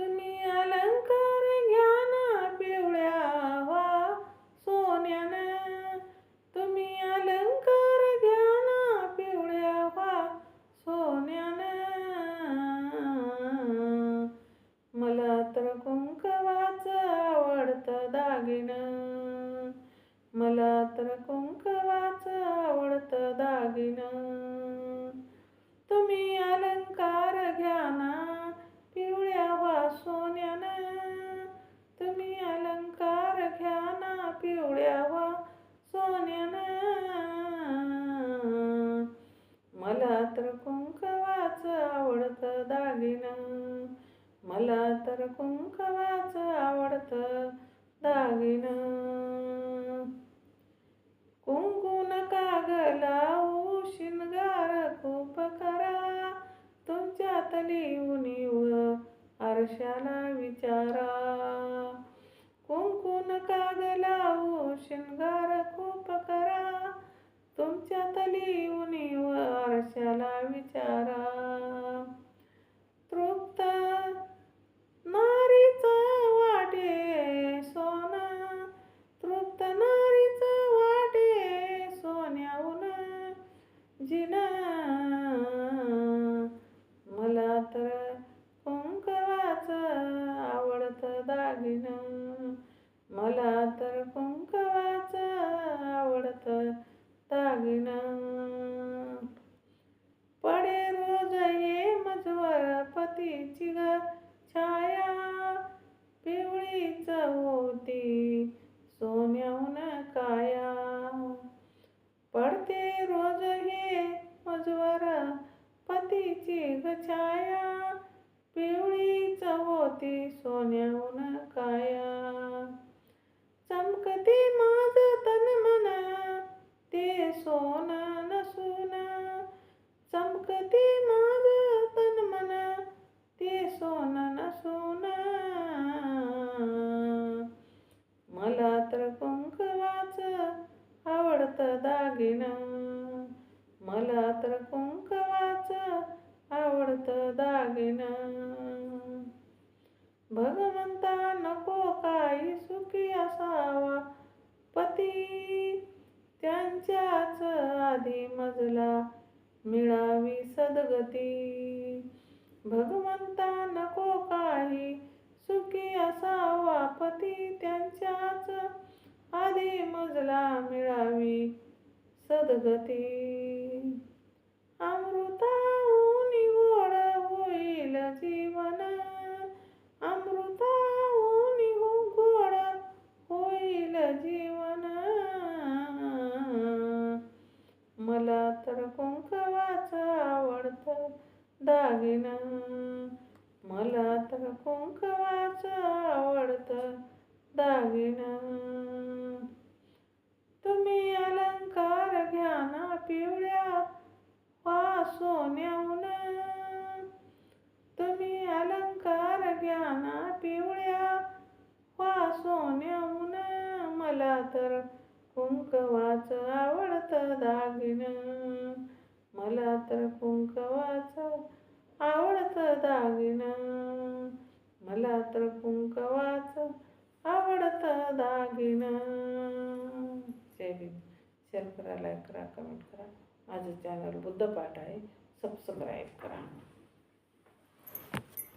तुम्ही अलंकार घ्या ना पिवळ्या वा सोन्यानं. तुम्ही अलंकार घ्या ना पिवळ्या वा सोन्यानं. मला तर कुंकवाचं आवडतं दागिनं. मला तर कुंकवाचं आवडतं दागिनं. तुम्ही अलंकार तर कुंकवाचं आवडतं कुंकू नका कागलाऊ शिनगार खूप करा तुमच्यातली उणीव आरशाला विचार तिची ग छाया पिवळीच होती. सोन्याहून काया पडते रोज हे मजवर पतीची ग छाया पिवळीच होती. सोन्याहून आवडतं मला तर कुंकवाचं आवडतं दागिना. भगवंता नको काही सुखी असावा. पती त्यांच्याच आधी मजला मिळावी सदगती. भगवंता नको काही सुखी असावा. पती त्यांच्याच आधी मजला मिळावी सद्गती अमृताहून गोड होईल जीवन. अमृताहून गोड होईल जीवन. मला तर कुंकवाचं आवडतं दागिना. मला तर कुंकवाचं आवडतं दागिना. अलंकार घ्या ना पिवळ्या वा सोन्याहून. तुम्ही अलंकार घ्या ना पिवळ्या वा सोन्याहून. मला तर कुंकवाचं आवडतं दागिनं. मला तर कुंकवाचं आवडतं दागिन. मला तर कुंकवाचं आवडतं दागिन. जय शेअर करा लाईक करा कमेंट करा. माझं चॅनल बुद्धपाठ आहे. सबस्क्राईब करा.